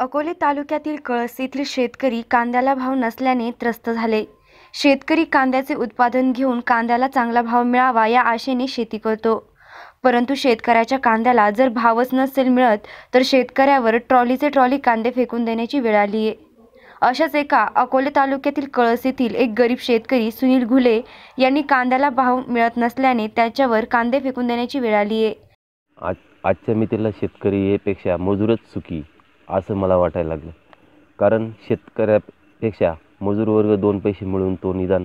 अकोले तालुक्यातील कळस येथील शेतकरी कांद्याला भाव नसल्याने त्रस्त झाले. शेतकरी कांद्याचे उत्पादन घेऊन कांद्याला चांगला भाव मिळावा या आशेने शेती करतो. परंतु शेतकऱ्याच्या कांद्याला जर भावच नसेल मिळत तर शेतकऱ्यावर ट्रॉलीचे ट्रॉली कांदे फेकून देण्याची वेळ आली आहे. अशाच एका अकोले तालुक्यातील कळस येथील एक गरीब शेतकरी सुनील घुले यांनी कांद्याला भाव मिळत नसल्याने त्याच्यावर कांदे फेकून देण्याची वेळ आली आहे. आजच्या मितीला शेतकरी यापेक्षा मजूरच सुखी. असं मला वाटायला लागलं. कारण शेतकऱ्यापेक्षा मजूर वर्ग दोन पैसे मिळून तो निदान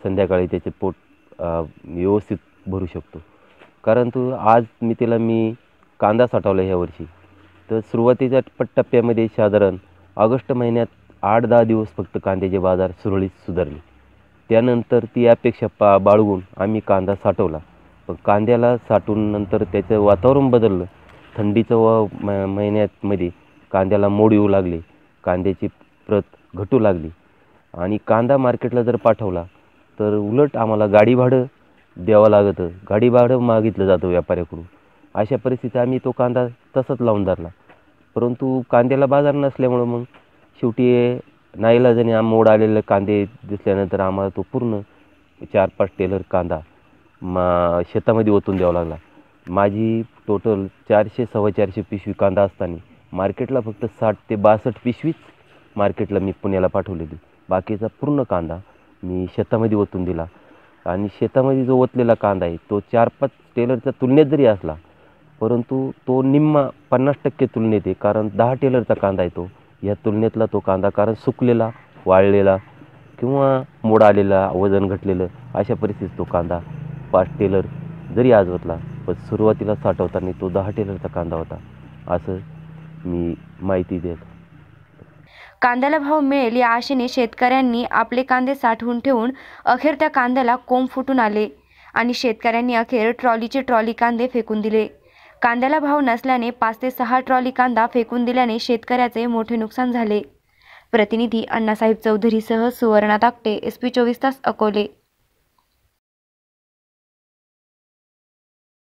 संध्याकाळी त्याचे पोट व्यवस्थित भरू शकतो. कारण तो आज मी त्याला मी कांदा साठवला ह्या वर्षी. तर सुरुवातीच्या टप्प्यामध्ये साधारण ऑगस्ट महिन्यात आठ दहा दिवस फक्त कांद्याचे बाजार सुरळीत सुधारले. त्यानंतर ती अपेक्षा पा बाळगून आम्ही कांदा साठवला. पण कांद्याला साठवून नंतर त्याचं वातावरण बदललं. थंडीचं व म महिन्यातमध्ये कांद्याला मोड येऊ लागले कांद्याची प्रत घटू लागली. आणि कांदा मार्केटला जर पाठवला तर उलट आम्हाला गाडी भाडं द्यावं लागतं. गाडी भाडं मागितलं जातं व्यापाऱ्याकडून. अशा परिस्थितीत आम्ही तो कांदा तसाच लावून धरला. परंतु कांद्याला बाजार नसल्यामुळं मग शेवटी नाईलाजाने आम मोड आलेले कांदे दिसल्यानंतर आम्हाला तो पूर्ण चार पाच टेलर कांदा मा शेतामध्ये ओतून द्यावा लागला. माझी टोटल चारशे सव्वा चारशे पिशवी कांदा असताना मार्केटला फक्त साठ ते बासष्ट पिशवीच मार्केटला मी पुण्याला पाठवलेली. बाकीचा पूर्ण कांदा मी शेतामध्ये ओतून दिला. आणि शेतामध्ये जो ओतलेला कांदा आहे तो चार पाच टेलरच्या तुलनेत जरी असला परंतु तो निम्मा पन्नास टक्के तुलनेत आहे कारण दहा टेलरचा कांदा आहे तो. या तुलनेतला तो कांदा कारण सुकलेला वाळलेला किंवा मोड आलेला वजन घटलेलं अशा परिस्थितीत तो कांदा पाच टेलर जरी आज पण सुरुवातीला साठवताना तो दहा टेलरचा कांदा होता. असं मी माहिती देत. कांद्याला भाव मिळेल या आशेने शेतकऱ्यांनी आपले कांदे साठवून ठेवून अखेर त्या कांद्याला कोंब फुटून आले आणि शेतकऱ्यांनी अखेर ट्रॉलीचे ट्रॉली कांदे फेकून दिले. कांद्याला भाव नसल्याने पाच ते सहा ट्रॉली कांदा फेकून दिल्याने शेतकऱ्याचे मोठे नुकसान झाले. प्रतिनिधी अण्णासाहेब चौधरीसह सुवर्णा ताकटे एस पी चोवीस तास अकोले.